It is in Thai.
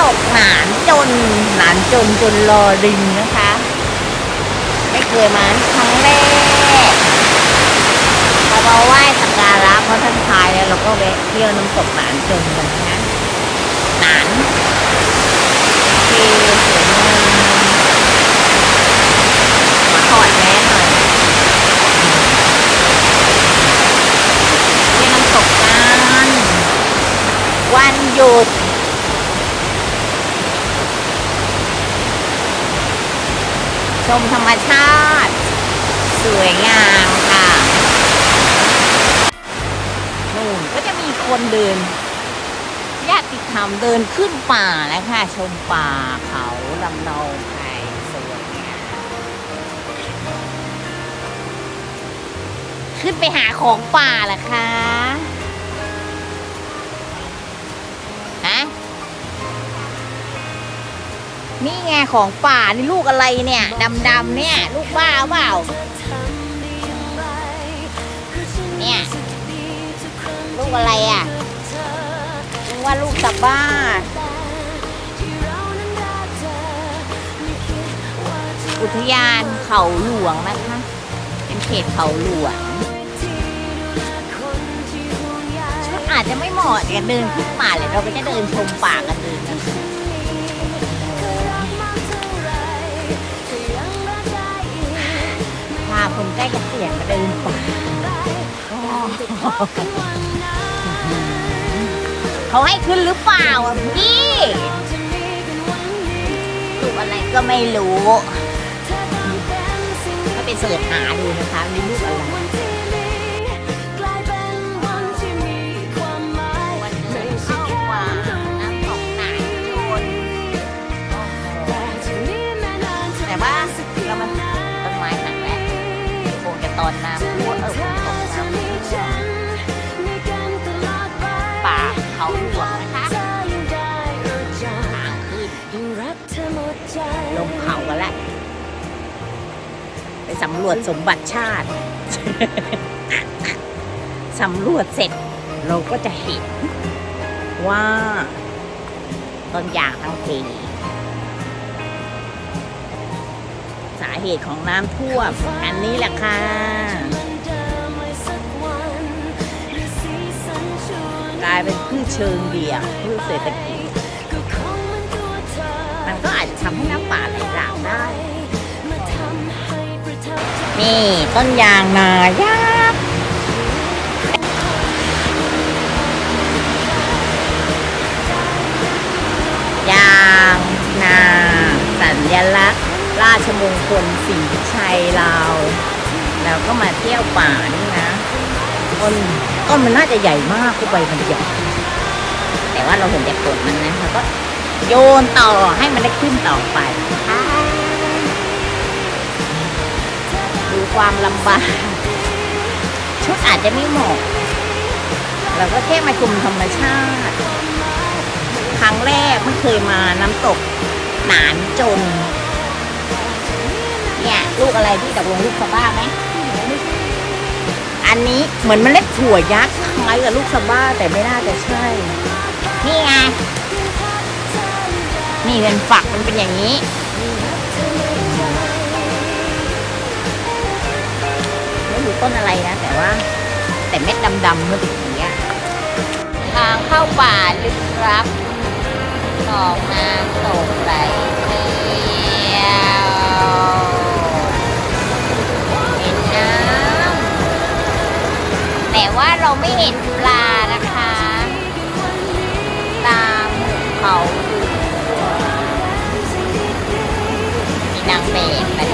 ตกหนานจนหนานจนจนรอริงนะคะ ไม่เคยมาครั้งแรกพอมาไหว้สักการะพระท่านชายแล้วเราก็แวะเที่ยวน้ำตกหนานจนกันนะหนานโอสวยงามมาถอดแมสหน่อยเที่ยวน้ำตกกันวันหยุด ชมธรรมชาติ สวยงามค่ะนู่นก็จะมีคนเดินญาติธรรมเดินขึ้นป่าแล้วค่ะ ชมป่าเขาลำเนาไพรสวยงามขึ้นไปหาของป่าเหรอคะ นี่ไงของป่านี่ลูกอะไรเนี่ยดำๆเนี่ย ลูกบ้าเปล่าเนี่ยลูกอะไรอะนึกว่าลูกสับบ้าอุทยานเขาหลวงนะคะ เป็นเขตเขาหลวงอาจจะไม่เหมาะกับเดินขึ้นป่าเลยเราไปแค่เดินชมป่ากันเดินน คะพาคนใกล้เกษียณมาเดินป่าเขาให้ขึ้นหรือเปล่าอะพี่รูปอะไรก็ไม่รู้ก็ไปเสิร์ชหาดูนะคะนี่รูปอะไร ตอนน้ำท่วมเออฝนตกน้ำท่วมป่าเขาหลวงนะคะทางขึ้นลงเขากันล้วไปสำรวจสมบัติชาติ สำรวจเสร็จเราก็จะเห็นว่าต้นยางทั้งเาเหตุของน้ำท่วม อันนี้แหละค่ะกลายเป็นพืชเชิงเดี่ยวพืชเศรษฐกิจมันก็อาจจะทำให้น้ำป่าไหลหลากได้ นี่ต้นยางนายักษ์ยางนาสัญลักษณ์ ราชมงคลสีชัยเราแล้วก็มาเที่ยวป่านี่นะต้นต้นมันน่าจะใหญ่มากก็ใบมันใหญ่แต่ว่าเราเห็นแต่ผลมันนะเราก็โยนต่อให้มันได้ขึ้นต่อไปดูความลำบากชุดอาจจะไม่เหมาะเราก็แค่มาชมธรรมชาติ ครั้งแรกไม่เคยมาน้ำตกหนานจน เนี่ยลูกอะไรที่ตกลงลูกสะบ้าไหมอันนี้เหมือนเมล็ดถั่วยักษ์คล้ายกับลูกสะบ้าแต่ไม่น่าจะใช่ นี่ไงนี่เป็นฝักมันเป็นอย่างนี้ไม่รู้ต้นอะไรนะ แต่ว่า แต่เม็ดดำๆมันเป็นอย่างเงี้ยทางเข้าป่าลึกลับหนองนาตกไหล ไม่เห็นปลานะคะ ตามเขามีนางแบบนะคะ